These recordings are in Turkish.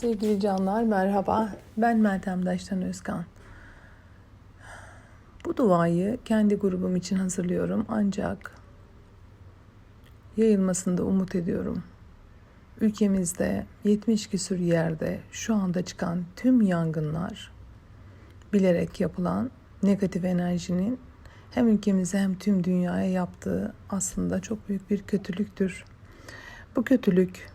Sevgili canlar merhaba. Ben Meltem Daştan Özkan. Bu duayı kendi grubum için hazırlıyorum ancak yayılmasını da umut ediyorum. Ülkemizde 70 küsur yerde şu anda çıkan tüm yangınlar bilerek yapılan negatif enerjinin hem ülkemize hem tüm dünyaya yaptığı aslında çok büyük bir kötülüktür. Bu kötülük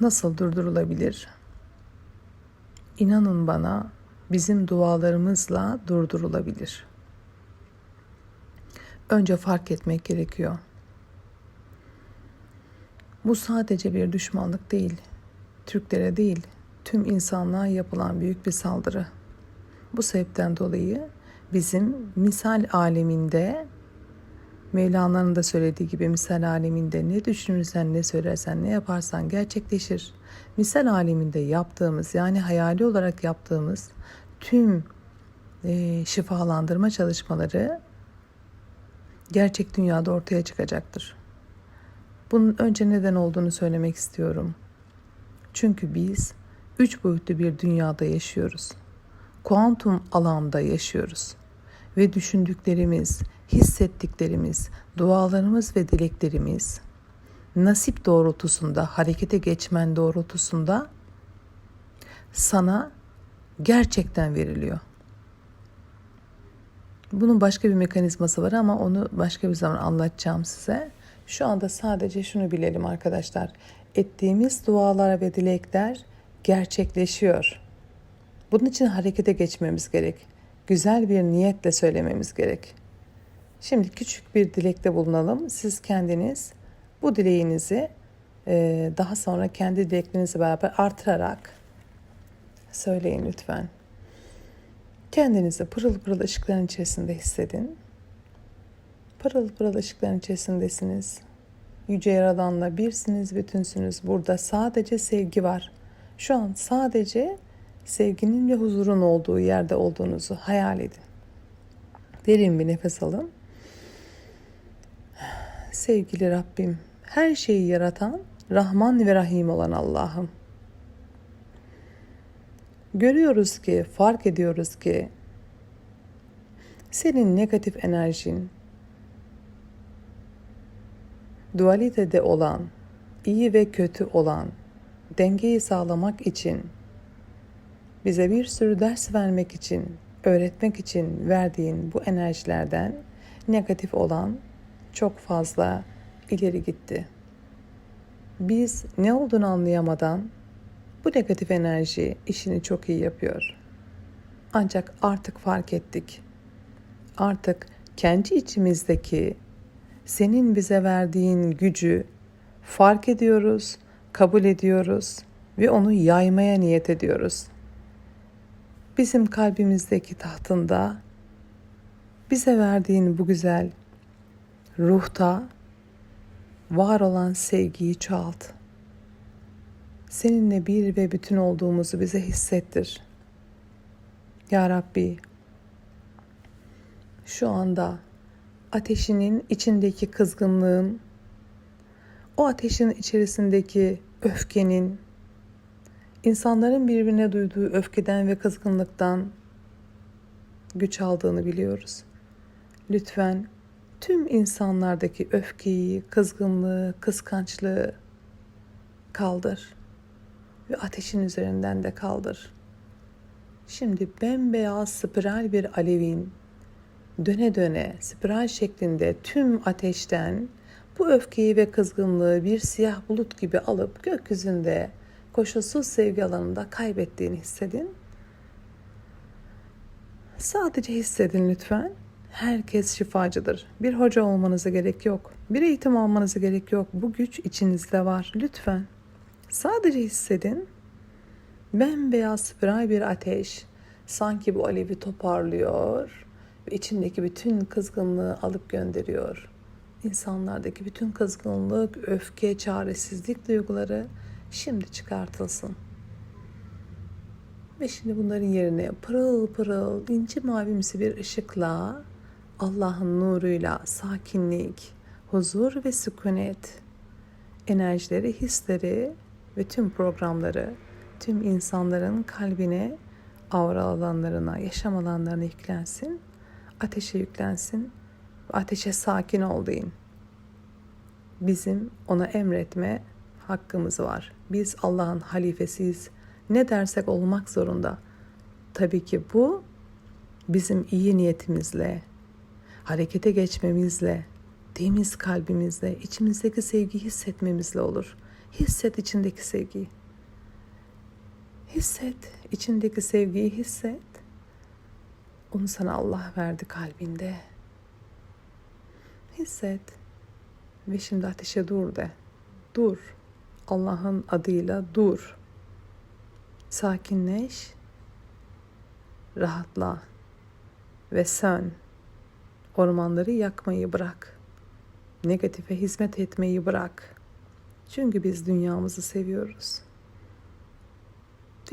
nasıl durdurulabilir? İnanın bana bizim dualarımızla durdurulabilir. Önce fark etmek gerekiyor. Bu sadece bir düşmanlık değil, Türklere değil, tüm insanlığa yapılan büyük bir saldırı. Bu sebepten dolayı bizim misal aleminde Mevlana'nın da söylediği gibi misal aleminde ne düşünürsen, ne söylersen, ne yaparsan gerçekleşir. Misal aleminde yaptığımız yani hayali olarak yaptığımız tüm e, şifalandırma çalışmaları gerçek dünyada ortaya çıkacaktır. Bunun önce neden olduğunu söylemek istiyorum. Çünkü biz üç boyutlu bir dünyada yaşıyoruz. Kuantum alanda yaşıyoruz. Ve düşündüklerimiz, hissettiklerimiz, dualarımız ve dileklerimiz nasip doğrultusunda, harekete geçmen doğrultusunda sana gerçekten veriliyor. Bunun başka bir mekanizması var ama onu başka bir zaman anlatacağım size. Şu anda sadece şunu bilelim arkadaşlar. Ettiğimiz dualar ve dilekler gerçekleşiyor. Bunun için harekete geçmemiz gerek. Güzel bir niyetle söylememiz gerek. Şimdi küçük bir dilekte bulunalım. Siz kendiniz bu dileğinizi e, daha sonra kendi dileklerinizle beraber artırarak söyleyin lütfen. Kendinizi pırıl pırıl ışıkların içerisinde hissedin. Pırıl pırıl ışıkların içerisindesiniz. Yüce Yaradan'la birsiniz, bütünsünüz. Burada sadece sevgi var. Şu an sadece sevginin ve huzurun olduğu yerde olduğunuzu hayal edin. Derin bir nefes alın. Sevgili Rabbim, her şeyi yaratan, Rahman ve Rahim olan Allah'ım. Görüyoruz ki, fark ediyoruz ki senin negatif enerjin dualitede olan, iyi ve kötü olan dengeyi sağlamak için bize bir sürü ders vermek için, öğretmek için verdiğin bu enerjilerden negatif olan çok fazla ileri gitti. Biz ne olduğunu anlayamadan bu negatif enerji işini çok iyi yapıyor. Ancak artık fark ettik. Artık kendi içimizdeki senin bize verdiğin gücü fark ediyoruz, kabul ediyoruz ve onu yaymaya niyet ediyoruz. Bizim kalbimizdeki tahtında bize verdiğin bu güzel ruhta var olan sevgiyi çoğalt. Seninle bir ve bütün olduğumuzu bize hissettir. Ya Rabbi, şu anda ateşinin içindeki kızgınlığın, o ateşin içerisindeki öfkenin, insanların birbirine duyduğu öfkeden ve kızgınlıktan güç aldığını biliyoruz. Lütfen tüm insanlardaki öfkeyi, kızgınlığı, kıskançlığı kaldır ve ateşin üzerinden de kaldır. Şimdi bembeyaz spiral bir alevin döne döne spiral şeklinde tüm ateşten bu öfkeyi ve kızgınlığı bir siyah bulut gibi alıp gökyüzünde koşulsuz sevgi alanında kaybettiğini hissedin. Sadece hissedin lütfen. Herkes şifacıdır. Bir hoca olmanıza gerek yok. Bir eğitim almanıza gerek yok. Bu güç içinizde var. Lütfen. Sadece hissedin. Bembeyaz spiral bir ateş sanki bu alevi toparlıyor ve içindeki bütün kızgınlığı alıp gönderiyor. İnsanlardaki bütün kızgınlık, öfke, çaresizlik duyguları şimdi çıkartılsın. Ve şimdi bunların yerine pırıl pırıl inci mavimsi bir ışıkla Allah'ın nuruyla sakinlik, huzur ve sükunet enerjileri, hisleri ve tüm programları tüm insanların kalbine, aura alanlarına, yaşam alanlarına yüklensin. Ateşe yüklensin. Ateşe sakin ol deyin. Bizim ona emretme hakkımız var. Biz Allah'ın halifesiyiz. Ne dersek olmak zorunda. Tabii ki bu bizim iyi niyetimizle, harekete geçmemizle, temiz kalbimizle, içimizdeki sevgiyi hissetmemizle olur. Hisset içindeki sevgiyi. Hisset, içindeki sevgiyi hisset. Onu sana Allah verdi kalbinde. Hisset. Ve şimdi ateşe dur de. Dur. Allah'ın adıyla dur. Sakinleş. Rahatla. Ve sön. Ormanları yakmayı bırak. Negatife hizmet etmeyi bırak. Çünkü biz dünyamızı seviyoruz.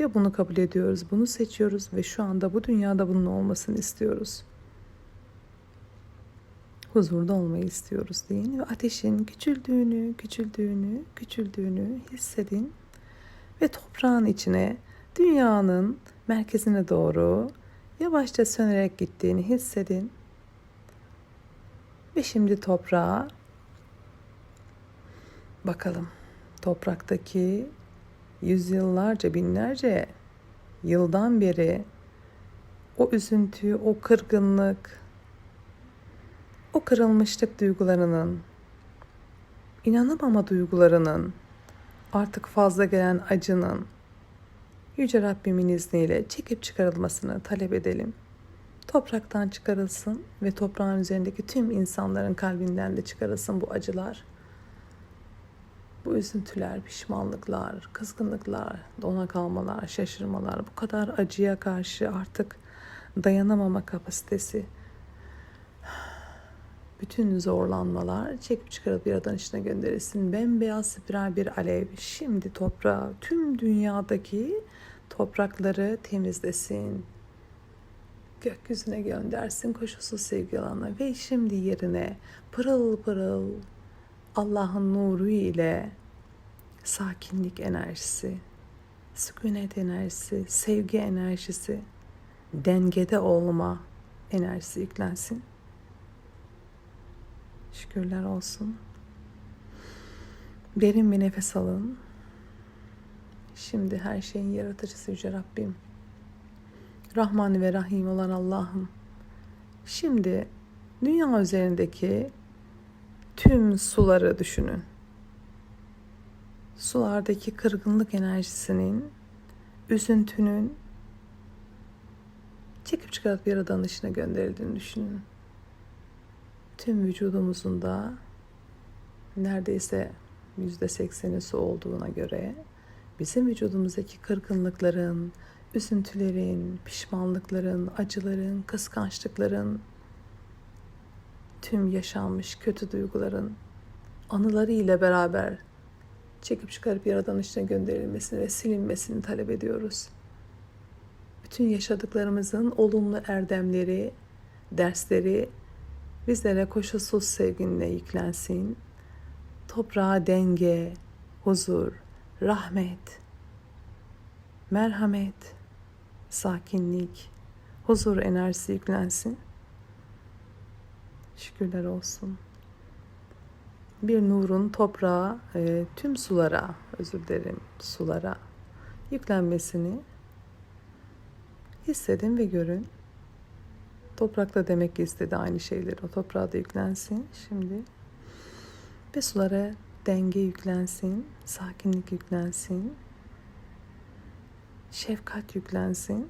Ve bunu kabul ediyoruz, bunu seçiyoruz ve şu anda bu dünyada bunun olmasını istiyoruz. Huzurda olmayı istiyoruz deyin ve ateşin küçüldüğünü, küçüldüğünü, küçüldüğünü hissedin ve toprağın içine, dünyanın merkezine doğru yavaşça sönerek gittiğini hissedin. Ve şimdi toprağa bakalım. Topraktaki yüzyıllarca, binlerce yıldan beri o üzüntü, o kırgınlık, o kırılmışlık duygularının, inanamama duygularının, artık fazla gelen acının Yüce Rabbimin izniyle çekip çıkarılmasını talep edelim. Topraktan çıkarılsın ve toprağın üzerindeki tüm insanların kalbinden de çıkarılsın bu acılar. Bu üzüntüler, pişmanlıklar, kızgınlıklar, dona kalmalar, şaşırmalar, bu kadar acıya karşı artık dayanamama kapasitesi, bütün zorlanmalar çekip çıkarıp yaradan içine gönderilsin. Bembeyaz spiral bir alev şimdi toprağı, tüm dünyadaki toprakları temizlesin. Gökyüzüne göndersin koşulsuz sevgi alanına ve şimdi yerine pırıl pırıl Allah'ın nuru ile sakinlik enerjisi, sükunet enerjisi, sevgi enerjisi, dengede olma enerjisi yüklensin. Şükürler olsun. Derin bir nefes alın. Şimdi her şeyin yaratıcısı Yüce Rabbim. Rahman ve Rahim olan Allah'ım. Şimdi dünya üzerindeki tüm suları düşünün. Sulardaki kırgınlık enerjisinin, üzüntünün çekip çıkartıp yaradan dışına gönderildiğini düşünün. Tüm vücudumuzun da neredeyse yüzde sekseni su olduğuna göre bizim vücudumuzdaki kırgınlıkların, üzüntülerin, pişmanlıkların, acıların, kıskançlıkların, tüm yaşanmış kötü duyguların anıları ile beraber çekip çıkarıp yaradan içine gönderilmesini ve silinmesini talep ediyoruz. Bütün yaşadıklarımızın olumlu erdemleri, dersleri bizlere koşulsuz sevginle yüklensin. Toprağa denge, huzur, rahmet, merhamet, sakinlik, huzur enerjisi yüklensin. Şükürler olsun. Bir nurun toprağa, e, tüm sulara, özür dilerim, sulara yüklenmesini hissedin ve görün. Toprak da demek ki istedi aynı şeyleri. O toprağa da yüklensin şimdi. Ve sulara denge yüklensin, sakinlik yüklensin, şefkat yüklensin.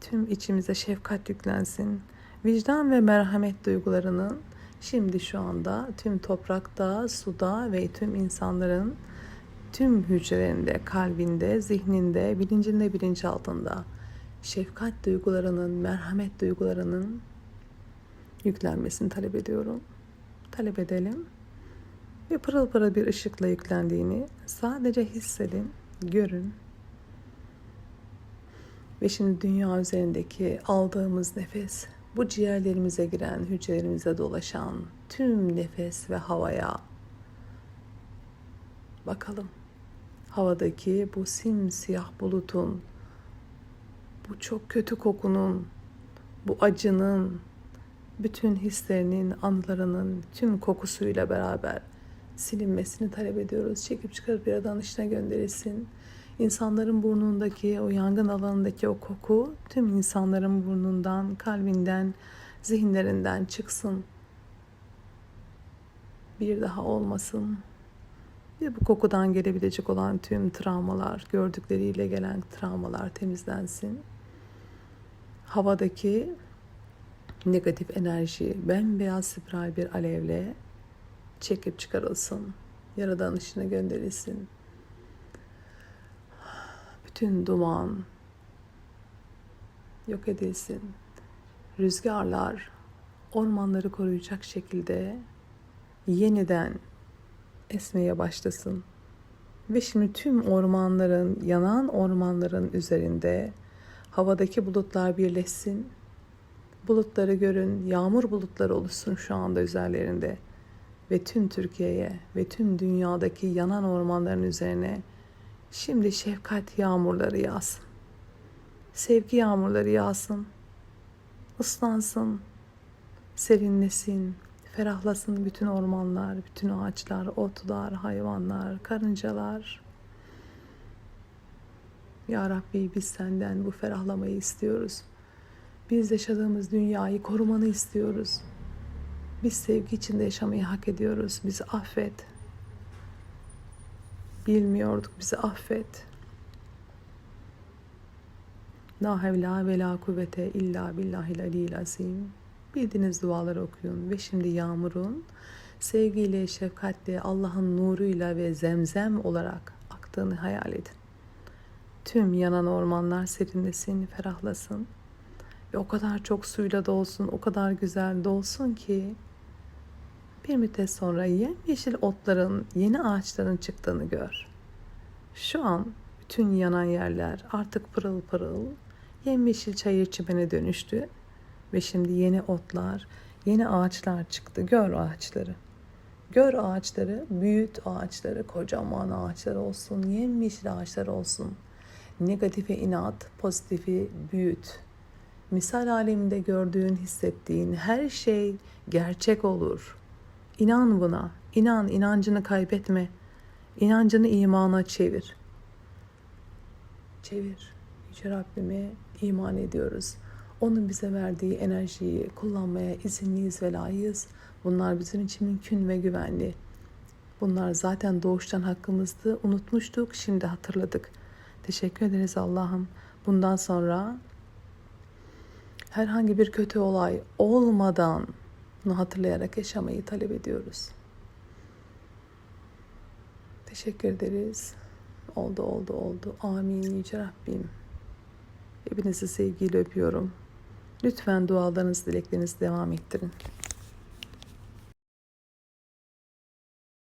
Tüm içimize şefkat yüklensin. Vicdan ve merhamet duygularının şimdi şu anda tüm toprakta, suda ve tüm insanların tüm hücrelerinde, kalbinde, zihninde, bilincinde, bilinçaltında şefkat duygularının, merhamet duygularının yüklenmesini talep ediyorum. Talep edelim. Ve pırıl pırıl bir ışıkla yüklendiğini sadece hissedin, görün. Ve şimdi dünya üzerindeki aldığımız nefes, bu ciğerlerimize giren, hücrelerimize dolaşan tüm nefes ve havaya bakalım. havadaki bu simsiyah bulutun, bu çok kötü kokunun, bu acının, bütün hislerinin, anılarının tüm kokusuyla beraber silinmesini talep ediyoruz. Çekip çıkarıp bir adanışına gönderilsin. İnsanların burnundaki, o yangın alanındaki o koku tüm insanların burnundan, kalbinden, zihinlerinden çıksın. Bir daha olmasın. Ve bu kokudan gelebilecek olan tüm travmalar, gördükleriyle gelen travmalar temizlensin. Havadaki negatif enerji bembeyaz spiral bir alevle çekip çıkarılsın. Yaradan ışığına gönderilsin. Bütün duman yok edilsin. Rüzgarlar ormanları koruyacak şekilde yeniden esmeye başlasın. Ve şimdi tüm ormanların, yanan ormanların üzerinde havadaki bulutlar birleşsin. Bulutları görün, yağmur bulutları oluşsun şu anda üzerlerinde. Ve tüm Türkiye'ye ve tüm dünyadaki yanan ormanların üzerine şimdi şefkat yağmurları yağsın. Sevgi yağmurları yağsın. Islansın, serinlesin, ferahlasın bütün ormanlar, bütün ağaçlar, otlar, hayvanlar, karıncalar. Ya Rabbi biz senden bu ferahlamayı istiyoruz. Biz yaşadığımız dünyayı korumanı istiyoruz. Biz sevgi içinde yaşamayı hak ediyoruz. Bizi affet. Bilmiyorduk, bizi affet. La hevla ve la kuvvete illa billahil aliyyil azim. Bildiğiniz duaları okuyun ve şimdi yağmurun sevgiyle, şefkatle, Allah'ın nuruyla ve zemzem olarak aktığını hayal edin. Tüm yanan ormanlar serinlesin, ferahlasın. Ve o kadar çok suyla dolsun, o kadar güzel dolsun ki bir müddet sonra yemyeşil otların, yeni ağaçların çıktığını gör. Şu an bütün yanan yerler artık pırıl pırıl, yemyeşil çayır çimene dönüştü ve şimdi yeni otlar, yeni ağaçlar çıktı. Gör ağaçları. Gör ağaçları, büyüt ağaçları, kocaman ağaçlar olsun, yemyeşil ağaçlar olsun. Negatife inat, pozitifi büyüt. Misal aleminde gördüğün, hissettiğin her şey gerçek olur. İnan buna. İnan, inancını kaybetme. İnancını imana çevir. Çevir. Yüce Rabbime iman ediyoruz. Onun bize verdiği enerjiyi kullanmaya izinliyiz ve layığız. Bunlar bizim için mümkün ve güvenli. Bunlar zaten doğuştan hakkımızdı. Unutmuştuk, şimdi hatırladık. Teşekkür ederiz Allah'ım. Bundan sonra herhangi bir kötü olay olmadan bunu hatırlayarak yaşamayı talep ediyoruz. Teşekkür ederiz. Oldu oldu oldu. Amin Yüce Rabbim. Hepinizi sevgiyle öpüyorum. Lütfen dualarınızı, dileklerinizi devam ettirin.